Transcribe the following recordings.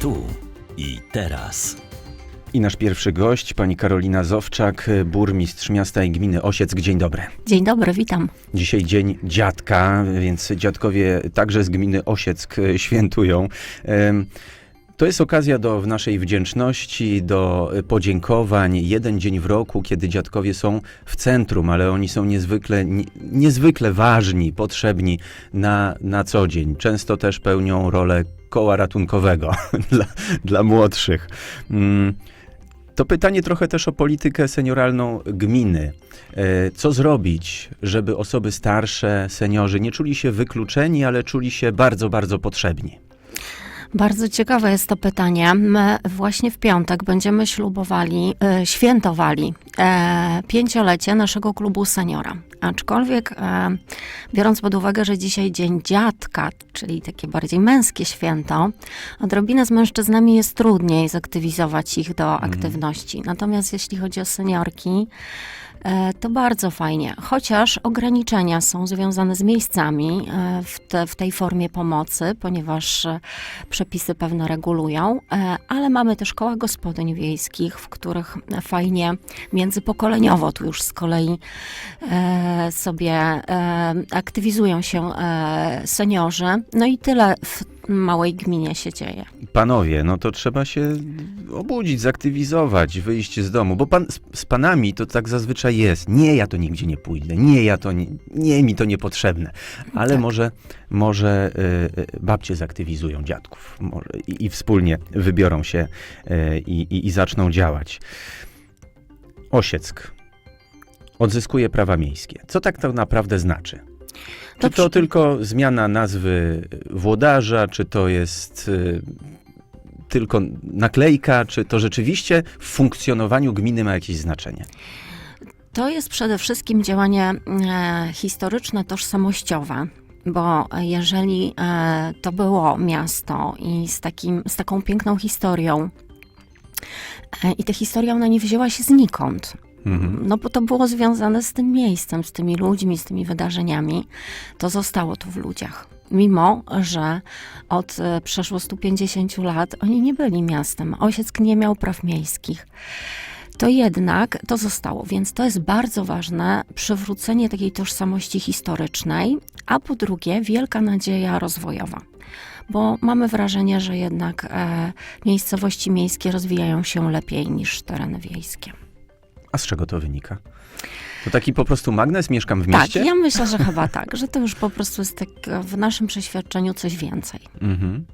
Tu i teraz. I nasz pierwszy gość, pani Karolina Zowczak, burmistrz miasta i gminy Osiec. Dzień dobry. Dzień dobry, witam. Dzisiaj dzień dziadka, więc dziadkowie także z gminy Osieck e, świętują. To jest okazja do w naszej wdzięczności, do e, podziękowań. Jeden dzień w roku, kiedy dziadkowie są w centrum, ale oni są niezwykle, nie, niezwykle ważni, potrzebni na, na co dzień. Często też pełnią rolę koła ratunkowego dla, dla młodszych. Mm, To pytanie trochę też o politykę senioralną gminy. E, Co zrobić, żeby osoby starsze, seniorzy nie czuli się wykluczeni, ale czuli się bardzo, bardzo potrzebni? Bardzo ciekawe jest to pytanie. My właśnie w piątek będziemy ślubowali, e, świętowali e, pięciolecie naszego klubu seniora. Aczkolwiek, e, biorąc pod uwagę, że dzisiaj Dzień Dziadka, czyli takie bardziej męskie święto, odrobinę z mężczyznami jest trudniej zaktywizować ich do aktywności. Natomiast jeśli chodzi o seniorki, To bardzo fajnie, chociaż ograniczenia są związane z miejscami e, w, te, w tej formie pomocy, ponieważ e, przepisy pewne regulują, e, ale mamy też koła gospodyń wiejskich, w których fajnie międzypokoleniowo tu już z kolei e, sobie e, aktywizują się e, seniorzy. No i tyle w małej gminie się dzieje. Panowie, no to trzeba się obudzić, zaktywizować, wyjść z domu, bo pan, z, z panami to tak zazwyczaj jest. Nie, ja to nigdzie nie pójdę, nie, ja to nie, nie mi to niepotrzebne. Ale Tak. może, może y, y, babcie zaktywizują dziadków może, i, i wspólnie wybiorą się y, i, i, zaczną działać. Osieck odzyskuje prawa miejskie. Co tak to naprawdę znaczy? Czy To tylko zmiana nazwy włodarza, czy to jest y, tylko naklejka, czy to rzeczywiście w funkcjonowaniu gminy ma jakieś znaczenie? To jest przede wszystkim działanie e, historyczne, tożsamościowe. Bo jeżeli e, to było miasto i z, takim, z taką piękną historią, e, i ta historia ona nie wzięła się znikąd, Mhm. no bo to było związane z tym miejscem, z tymi ludźmi, z tymi wydarzeniami, to zostało tu w ludziach. Mimo, że od e, przeszło 150 lat oni nie byli miastem, Osieck nie miał praw miejskich to jednak to zostało, więc to jest bardzo ważne przywrócenie takiej tożsamości historycznej, a po drugie wielka nadzieja rozwojowa. Bo mamy wrażenie, że jednak e, miejscowości miejskie rozwijają się lepiej niż tereny wiejskie. A z czego to wynika? To taki po prostu magnes, mieszkam w mieście? Tak, ja myślę, że chyba tak, że to już po prostu jest tak w naszym przeświadczeniu coś więcej. Mhm.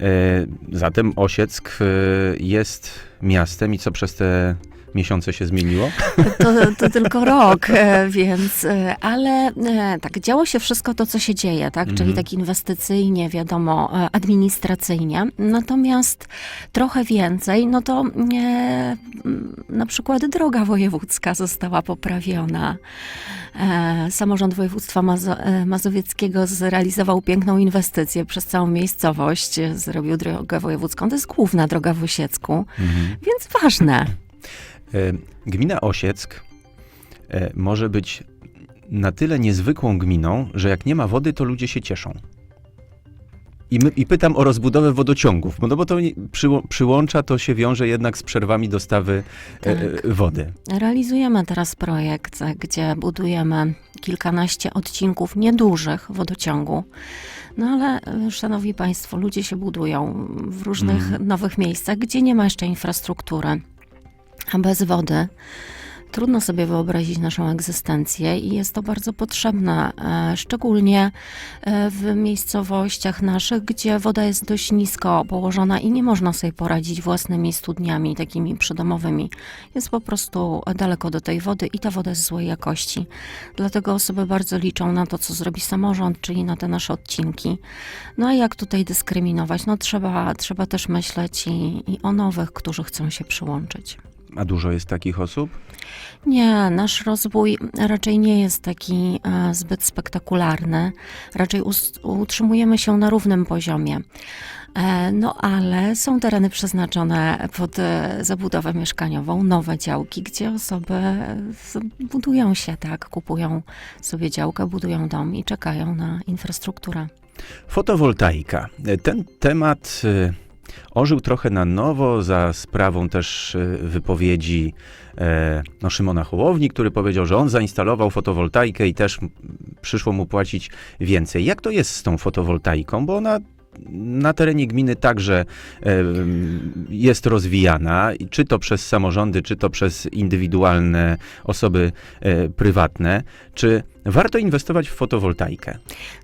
E, zatem Osieck e, jest miastem i co przez te miesiące się zmieniło? To, to tylko rok, e, więc, ale tak, działo się wszystko to, co się dzieje, tak, czyli Mhm. tak inwestycyjnie, wiadomo, administracyjnie, natomiast trochę więcej, no to e, na przykład droga wojewódzka została poprawiona. E, Samorząd województwa Mazo- mazowieckiego zrealizował piękną inwestycję przez całą miejscowość, zrobił drogę wojewódzką, to jest główna droga w Osiecku, Mhm. więc ważne. E, Gmina Osieck e, może być na tyle niezwykłą gminą, że jak nie ma wody, to ludzie się cieszą. I, my, I pytam o rozbudowę wodociągów, no bo to przyło, przyłącza, to się wiąże jednak z przerwami dostawy e, Tak. e, wody. Realizujemy teraz projekt, gdzie budujemy kilkanaście odcinków niedużych wodociągu. No ale, e, szanowni państwo, ludzie się budują w różnych Mhm. nowych miejscach, gdzie nie ma jeszcze infrastruktury. A bez wody trudno sobie wyobrazić naszą egzystencję i jest to bardzo potrzebne, e, szczególnie e, w miejscowościach naszych, gdzie woda jest dość nisko położona i nie można sobie poradzić własnymi studniami, takimi przydomowymi. Jest po prostu daleko do tej wody i ta woda jest złej jakości. Dlatego osoby bardzo liczą na to, co zrobi samorząd, czyli na te nasze odcinki. No a jak tutaj dyskryminować? No trzeba, trzeba też myśleć i, i o nowych, którzy chcą się przyłączyć. A dużo jest takich osób? Nie, nasz rozwój raczej nie jest taki e, zbyt spektakularny. Raczej utrzymujemy się na równym poziomie. E, no ale są tereny przeznaczone pod e, zabudowę mieszkaniową, nowe działki, gdzie osoby budują się, tak, kupują sobie działkę, budują dom i czekają na infrastrukturę. Fotowoltaika. E, Ten temat e, ożył trochę na nowo za sprawą też e, wypowiedzi e, no, Szymona Hołowni, który powiedział, że on zainstalował fotowoltaikę i też przyszło mu płacić więcej. Jak to jest z tą fotowoltaiką? Bo ona na terenie gminy także e, jest rozwijana, czy to przez samorządy, czy to przez indywidualne osoby e, prywatne. Czy warto inwestować w fotowoltaikę?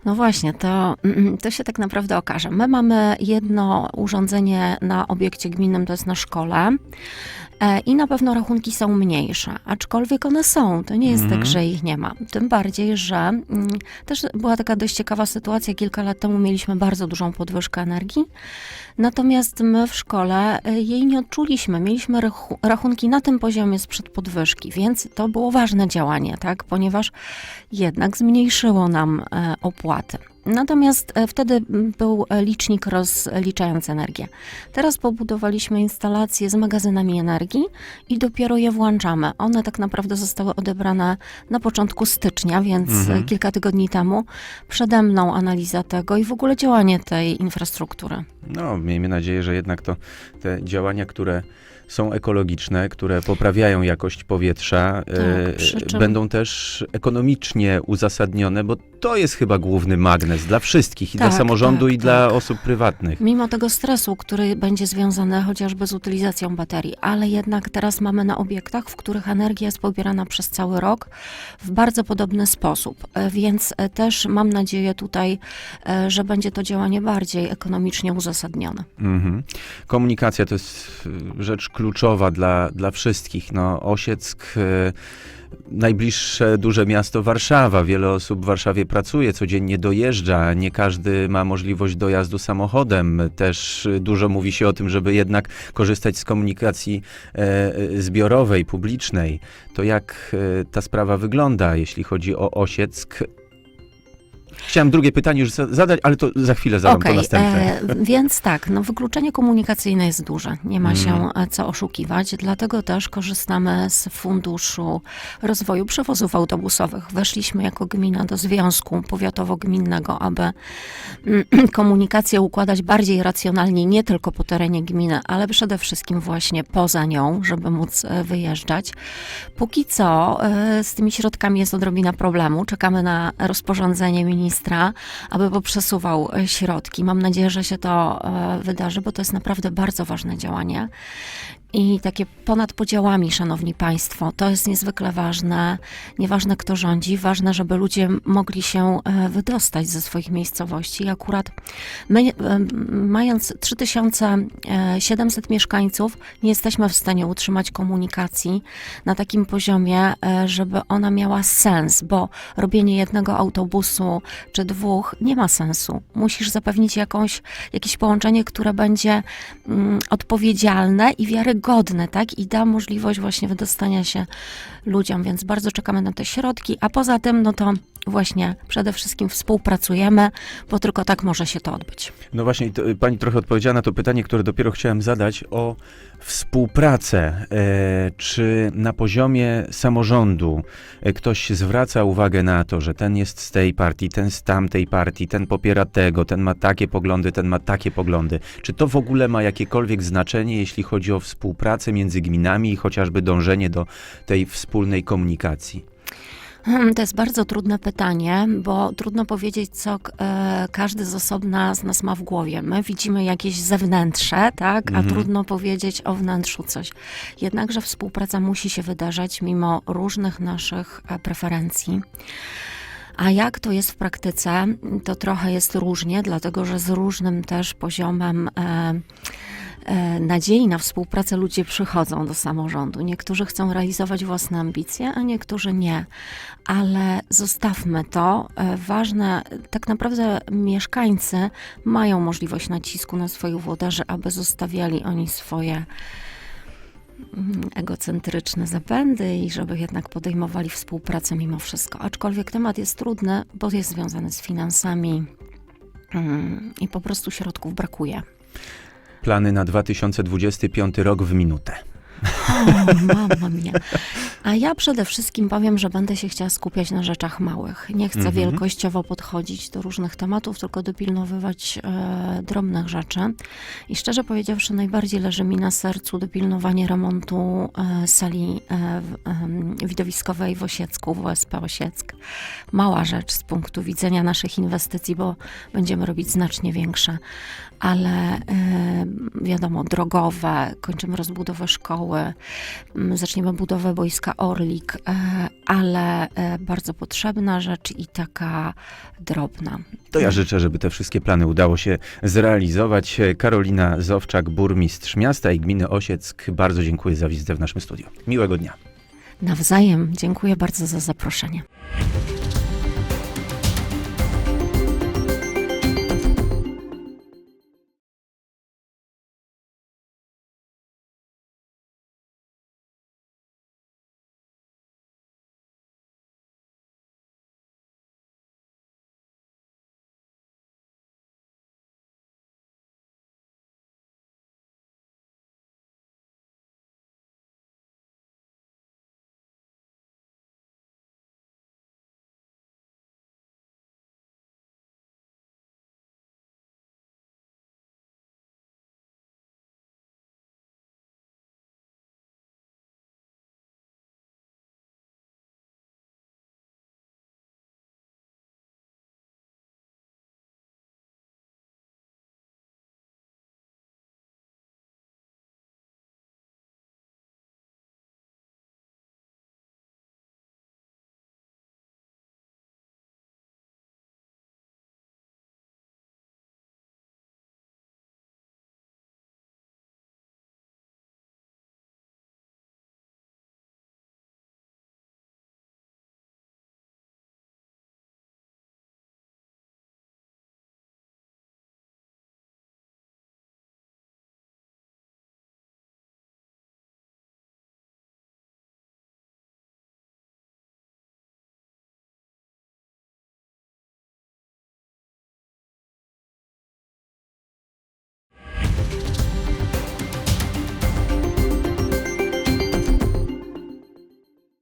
No właśnie, to, mm, to się tak naprawdę okaże. My mamy jedno urządzenie na obiekcie gminnym, to jest na szkole. e, I na pewno rachunki są mniejsze, aczkolwiek one są. To nie jest Mhm. tak, że ich nie ma. Tym bardziej, że mm, też była taka dość ciekawa sytuacja. Kilka lat temu mieliśmy bardzo dużą podwyżkę energii, natomiast my w szkole e, jej nie odczuliśmy. Mieliśmy rachu- rachunki na tym poziomie sprzed podwyżki, więc to było ważne działanie, tak? ponieważ jednak zmniejszyło nam e, opłaty. Natomiast e, wtedy był e, licznik rozliczający energię. Teraz pobudowaliśmy instalacje z magazynami energii i dopiero je włączamy. One tak naprawdę zostały odebrane na początku stycznia, więc Mhm. e, kilka tygodni temu. Przede mną analiza tego i w ogóle działanie tej infrastruktury. No, miejmy nadzieję, że jednak to te działania, które są ekologiczne, które poprawiają jakość powietrza, e, przy czym- będą też ekonomicznie uzasadnione, bo to jest chyba główny magnes dla wszystkich, i dla Tak, samorządu, tak, i dla tak. osób prywatnych. Mimo tego stresu, który będzie związany chociażby z utylizacją baterii, ale jednak teraz mamy na obiektach, w których energia jest pobierana przez cały rok w bardzo podobny sposób. E, Więc e, też mam nadzieję tutaj, e, że będzie to działanie bardziej ekonomicznie uzasadnione. Mhm. Komunikacja to jest rzecz kluczowa dla, dla wszystkich. No, Osieck, y, najbliższe duże miasto Warszawa. Wiele osób w Warszawie pracuje, codziennie dojeżdża. Nie każdy ma możliwość dojazdu samochodem. Też dużo mówi się o tym, żeby jednak korzystać z komunikacji e, e, zbiorowej, publicznej. To jak e, ta sprawa wygląda, jeśli chodzi o Osieck? Chciałem drugie pytanie już za- zadać, ale to za chwilę zadam to Okej, następne. e, więc tak, no wykluczenie komunikacyjne jest duże, nie ma się e, co oszukiwać, dlatego też korzystamy z Funduszu Rozwoju Przewozów Autobusowych. Weszliśmy jako gmina do Związku Powiatowo-Gminnego, aby mm, komunikację układać bardziej racjonalnie, nie tylko po terenie gminy, ale przede wszystkim właśnie poza nią, żeby móc e, wyjeżdżać. Póki co e, z tymi środkami jest odrobina problemu. Czekamy na rozporządzenie ministra, aby poprzesuwał e, środki. Mam nadzieję, że się to e, wydarzy, bo to jest naprawdę bardzo ważne działanie. I takie ponad podziałami, szanowni państwo, to jest niezwykle ważne. Nieważne kto rządzi, ważne, żeby ludzie mogli się e, wydostać ze swoich miejscowości. I akurat my, e, mając 3700 mieszkańców, nie jesteśmy w stanie utrzymać komunikacji na takim poziomie, e, żeby ona miała sens, bo robienie jednego autobusu czy dwóch nie ma sensu. Musisz zapewnić jakąś, jakieś połączenie, które będzie mm, odpowiedzialne i wiarygodne, tak? I da możliwość właśnie wydostania się ludziom, więc bardzo czekamy na te środki, a poza tym, no to właśnie przede wszystkim współpracujemy, bo tylko tak może się to odbyć. No właśnie, to, y, pani trochę odpowiedziała na to pytanie, które dopiero chciałem zadać o współpracę. E, czy na poziomie samorządu e, ktoś zwraca uwagę na to, że ten jest z tej partii, ten z tamtej partii, ten popiera tego, ten ma takie poglądy, ten ma takie poglądy. Czy to w ogóle ma jakiekolwiek znaczenie, jeśli chodzi o współpracę między gminami i chociażby dążenie do tej wspólnej komunikacji? Hmm, To jest bardzo trudne pytanie, bo trudno powiedzieć, co e, każdy z osobna z nas ma w głowie. My widzimy jakieś zewnętrze, tak, a Mhm. trudno powiedzieć o wnętrzu coś. Jednakże współpraca musi się wydarzać mimo różnych naszych e, preferencji. A jak to jest w praktyce, to trochę jest różnie, dlatego że z różnym też poziomem e, nadziei na współpracę ludzie przychodzą do samorządu. Niektórzy chcą realizować własne ambicje, a niektórzy nie. Ale zostawmy to. E, Ważne, tak naprawdę mieszkańcy mają możliwość nacisku na swoich włodarzy, aby zostawiali oni swoje mm, egocentryczne zapędy i żeby jednak podejmowali współpracę mimo wszystko. Aczkolwiek temat jest trudny, bo jest związany z finansami mm, i po prostu środków brakuje. Plany na 2025 rok w minutę. O, mamma mia. A ja przede wszystkim powiem, że będę się chciała skupiać na rzeczach małych. Nie chcę Mhm. wielkościowo podchodzić do różnych tematów, tylko dopilnowywać e, drobnych rzeczy. I szczerze powiedziawszy, najbardziej leży mi na sercu dopilnowanie remontu e, sali e, widowiskowej w Osiecku, w OSP Osieck. Mała rzecz z punktu widzenia naszych inwestycji, bo będziemy robić znacznie większe, ale e, wiadomo, drogowe, kończymy rozbudowę szkoły, m, zaczniemy budowę boiska Orlik, e, ale e, bardzo potrzebna rzecz i taka drobna. To ja życzę, żeby te wszystkie plany udało się zrealizować. Karolina Zowczak, burmistrz miasta i gminy Osieck, bardzo dziękuję za wizytę w naszym studiu. Miłego dnia. Nawzajem dziękuję bardzo za zaproszenie.